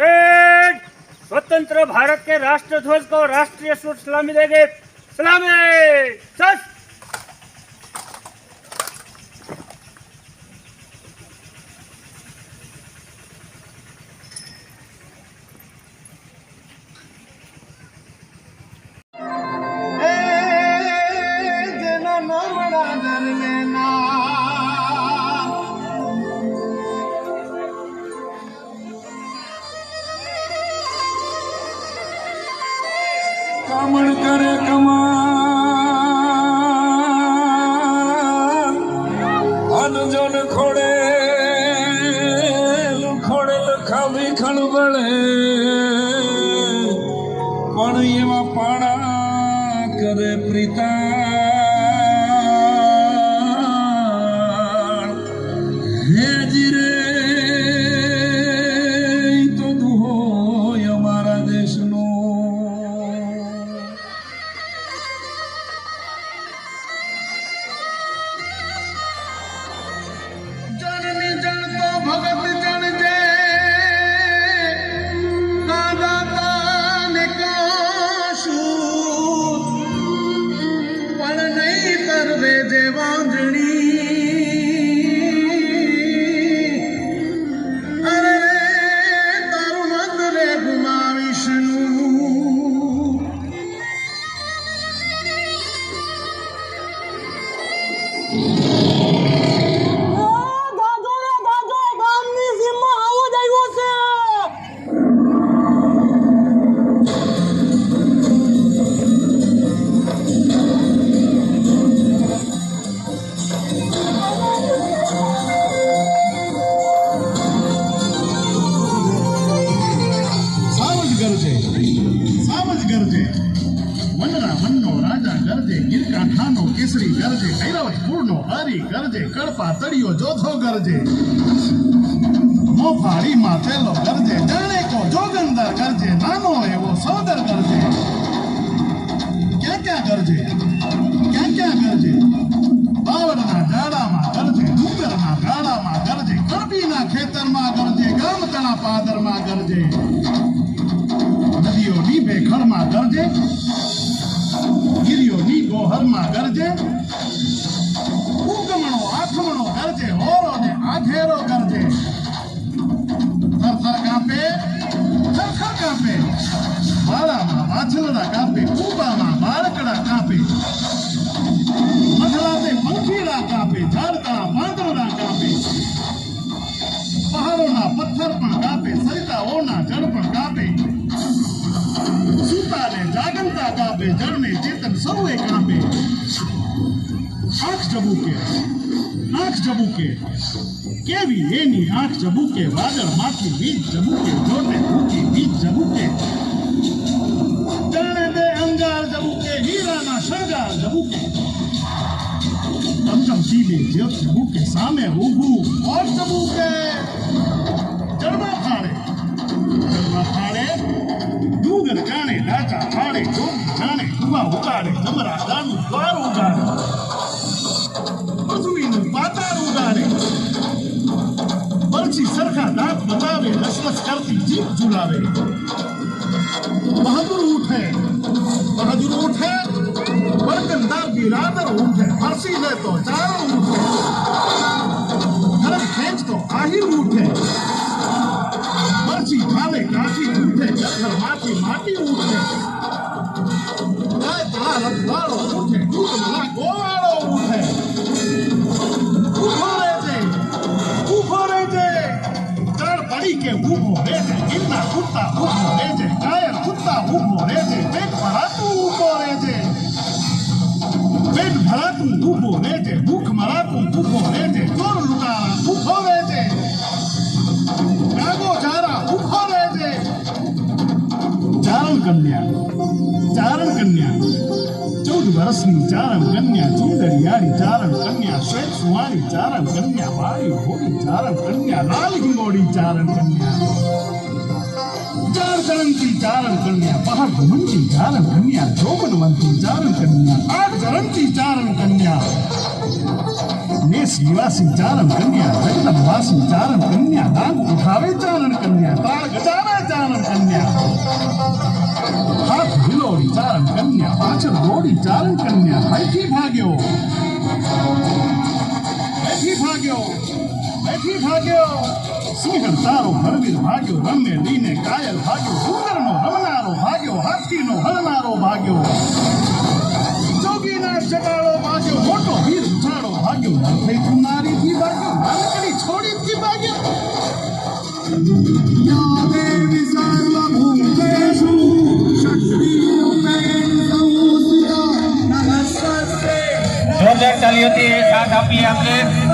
Red स्वतंत्र भारत के राष्ट्र ध्वज को राष्ट्रीय सूट सलामी देंगे। सलामी! सच! કામણ કરે કમાલ. અનજન ખોડે ખોડે લખાવી ખણબળે. પણ એવા પાણા કરે પ્રીતા. હેજી રે Devon કેસરી પૂર્ણો હરી ગરજે કડપા તળિયો જોથો ગરજે મોફાળી માથેલો ગરજે જાણે કો જોગંદર ગરજે નાનો એવો સોદર ગરજે ક્યાં ક્યાં ગરજે ક્યાં ક્યાં ગરજે બાવડના જાડામાં ગરજે ડુંગરના ગાળામાં ગરજે કણબીના ખેતરમાં ગરજે ગામતણા પાદરમાં ગરજે નદીઓની ભેખડમાં ગરજે કાપે જળને ચેતન સૌએ કામે. આંખ જબુકે આંખ જબુકે કેવી એની આંખ જબુકે વાદળમાંથી વીજ જબુકે જોને ભૂકી વીજ જબુકે જાણે દે અંગાર જબુકે હીરાના શણગાર જબુકે સીધે જ્યોત જબુકે સામે ઊભું ઓર જબુકે જળમાં ખાડે જળમાં ફાળે સરખા દાંત બતાવે લસલસ કરતી, જીભ ઝુલાવે. બહાદુર ઉઠે બહાદુર ઉઠે બરકંદાર બિરાદર ઉઠે ફરસી લે તો ચારો ઉઠે. કન્યા ચારણ કન્યા ચૌદ વર્ષની ચારણ કન્યા ચુંદડિયાળી ચારણ કન્યા શ્વેત સુવાળી ચારણ કન્યા વાળી હોળી ચારણ કન્યા લાલ હિંગોળી ચારણ કન્યા ચારણ કન્યા પહાડ ઘુમંતી ચારણ કન્યા જોબનવંતી ચારણ કન્યા આઠ ચરણથી ચારણ કન્યા ને શિવાસી ચારણ કન્યા જગદંબાસી ચારણ કન્યા દાન ઉઠાવે ચારણ કન્યા તાળ ગજાવે હાથ હિલોડી ચારણ કન્યા, પાછળ દોડી ચારણ કન્યા, બેઠી ભાગ્યો. બેઠી ભાગ્યો. બેઠી ભાગ્યો. સિંહણ તારો ભરવીર ભાગ્યો, રમે લઈને કાયલ ભાગ્યો સુંદરનો રમનારો ભાગ્યો, હાથીનો હરનારો ભાગ્યો. જોગીના ચટાળો તાલીઓથી સાથ આપીએ આપણે